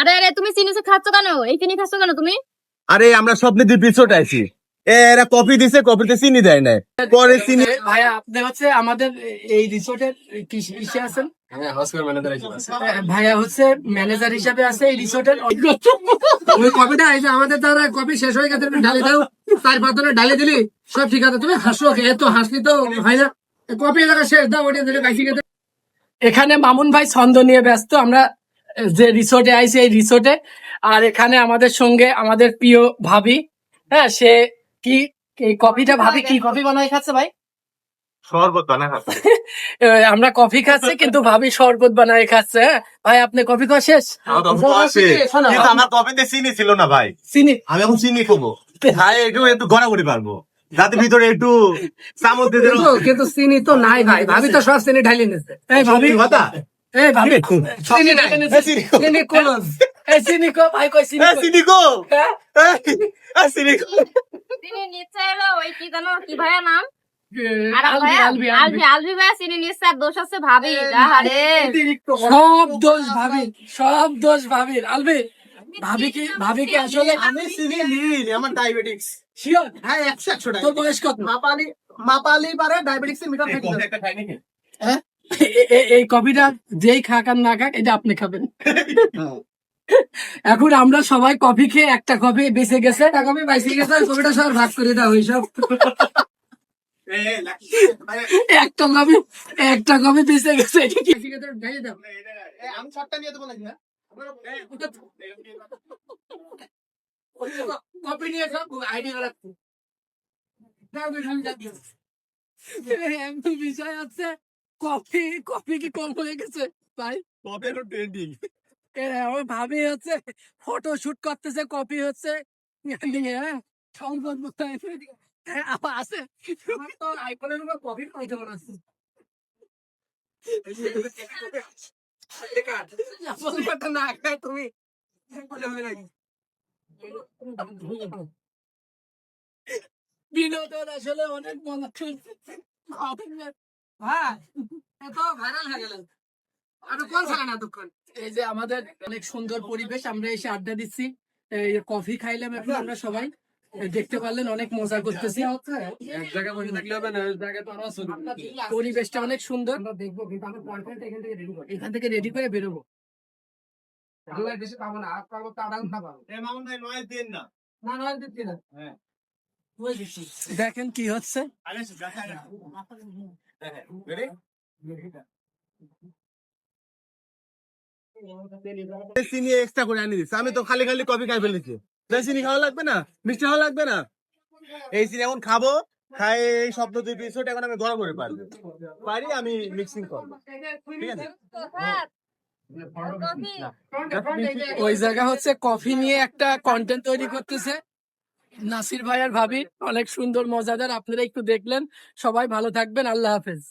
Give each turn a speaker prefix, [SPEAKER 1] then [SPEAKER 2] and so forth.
[SPEAKER 1] আরে আরে তুমি চিনি খাচ্ছ কেন? এই চিনি খাচ্ছ কেন তুমি?
[SPEAKER 2] আরে আমরা স্বপ্নে দিয়ে পিছট আইছি এ, এরা কফি দিছে কফিতে চিনি দেয় না পরে চিনি
[SPEAKER 3] ভাইয়া আপনি হচ্ছে আমাদের এই রিসোর্টের কিসে আছেন? ভাইয়া হচ্ছে ম্যানেজার হিসাবে আছে এই রিসোর্টের। ওই কপিটা এই যে আমাদের দ্বারা কপি শেষ হয়ে গেছে তুমি ঢালে দাও। তার পাতলে ঢালে দিলি সব ঠিক আছে। তুমি হাসো এত হাসলি তো হয় না কপি এলাকা শেষ দাও ওটা দিলে এখানে মামুন ভাই ছন্দ নিয়ে ব্যস্ত আমরা যে রিসোর্টে আইছি এই রিসোর্টে আর এখানে আমাদের সঙ্গে আমাদের প্রিয় ভাবি হ্যাঁ সে কি এই কফিটা ভাবি কি কফি বানায় খাচ্ছে ভাই?
[SPEAKER 2] শরবত বানা খাচ্ছে।
[SPEAKER 3] আমরা কফি খাচ্ছি কিন্তু ভাবি শরবত বানায় খাচ্ছে হ্যাঁ? ভাই আপনি কফি খাওয়া শেষ?
[SPEAKER 2] আমার কফিতে চিনি ছিল না ভাই।
[SPEAKER 3] চিনি?
[SPEAKER 2] আমি এখন চিনি খাব। খাই একটু একটু গড়াগড়ি পারব যাতে ভিতরে একটু চামচ দিয়ে
[SPEAKER 3] কিন্তু- কিন্তু চিনি তো নাই ভাই। ভাবি তো সব চিনি ঢালি নিচ্ছে এই ভাবি।
[SPEAKER 2] কথা?
[SPEAKER 3] এই ভাবি চিনি ঢালি
[SPEAKER 2] চিনি
[SPEAKER 3] কোন? এই চিনি কো ভাই কই চিনি
[SPEAKER 2] এ, চিনি কো
[SPEAKER 3] হ্যাঁ?
[SPEAKER 2] এ, এ, চিনি কো
[SPEAKER 1] চিনি নিচ্ছে এলো ওই কি জানো কি ভাইয়া নাম?
[SPEAKER 3] এ,
[SPEAKER 1] আর
[SPEAKER 3] আলবি,
[SPEAKER 1] ভাইয়া
[SPEAKER 3] আলবি, আলবি।
[SPEAKER 1] আলবি আলবি ভাইয়া চিনি নিচ্ছে আর দোষ আছে ভাবি
[SPEAKER 3] সব দোষ ভাবি সব দোষ ভাবির। আলবি ভাবি কি ভাবি কি আসলে
[SPEAKER 4] আমি চিনি নিই আমার ডায়াবেটিক্স
[SPEAKER 3] শিওর
[SPEAKER 4] হ্যাঁ একশো একশো টাকা
[SPEAKER 3] তোর বয়স কত?
[SPEAKER 4] মাপালি মাপালি পারে ডায়াবেটিক্স এর মিটার ফেটে দেবে।
[SPEAKER 3] এই কফিটা যেই খাক আর না খাক এটা আপনি খাবেন এখন আমরা সবাই কফি খেয়ে একটা কফি বেঁচে গেছে একটা কফি বাইসে গেছে কফিটা সব ভাগ করে দাও একটা কফি একটা কফি বেঁচে গেছে
[SPEAKER 4] নিয়ে হ্যাঁ?
[SPEAKER 3] সব বিষয় আছে কফি কফি কি কম হয়ে গেছে? ভাই?
[SPEAKER 2] কফি ট্রেন্ডিং
[SPEAKER 3] এ, ওই ভাবি হচ্ছে ফটো শুট করতেছে কপি হচ্ছে। হ্যাঁ? সংবাদ আবার আছে। আইফোনের উপর কপি পাইতে মনে আছে না খায় তুমি। বলে হবে নাকি? বিনোদন আসলে অনেক করছে ভাই এত ভাইরাল হয়ে না এই যে আমাদের অনেক সুন্দর পরিবেশ আমরা এসে আড্ডা দিচ্ছি। কফি খাইলাম এখন আমরা সবাই। দেখতে পারলেন অনেক মজা করতেছি।
[SPEAKER 4] এক জায়গায় বসে থাকলে হবে না ওই জায়গায় তো আরও
[SPEAKER 3] পরিবেশটা অনেক সুন্দর। দেখব কিন্তু আমার কন্টেন্ট এখান থেকে রেডি এখান থেকে রেডি করে বেরোবো।
[SPEAKER 4] বেশি পাবো না আর পাবো তো আড়াই ঘণ্টা পাবো
[SPEAKER 2] মামুন ভাই নয় দিন না।
[SPEAKER 4] না নয় দিচ্ছি না।
[SPEAKER 2] হ্যাঁ।
[SPEAKER 3] দেখেন কি হচ্ছে?
[SPEAKER 2] চিনি এক্সট্রা করে আনি দিচ্ছে আমি তো খালি খালি কফি খাই ফেলেছি। চিনি খাওয়া লাগবে না? মিষ্টি খাওয়া লাগবে না? এই চিনি এখন খাব খাই এই শব্দ দুই পিছট এখন আমি গরম করে পারব। পারি আমি মিক্সিং করব। ঠিক আছে?
[SPEAKER 3] ওই জায়গা হচ্ছে কফি নিয়ে একটা কন্টেন্ট তৈরি করতেছে। নাসির ভাই আর ভাবি, অনেক সুন্দর, মজাদার। আপনারা একটু দেখলেন। সবাই ভালো থাকবেন। আল্লাহ হাফেজ।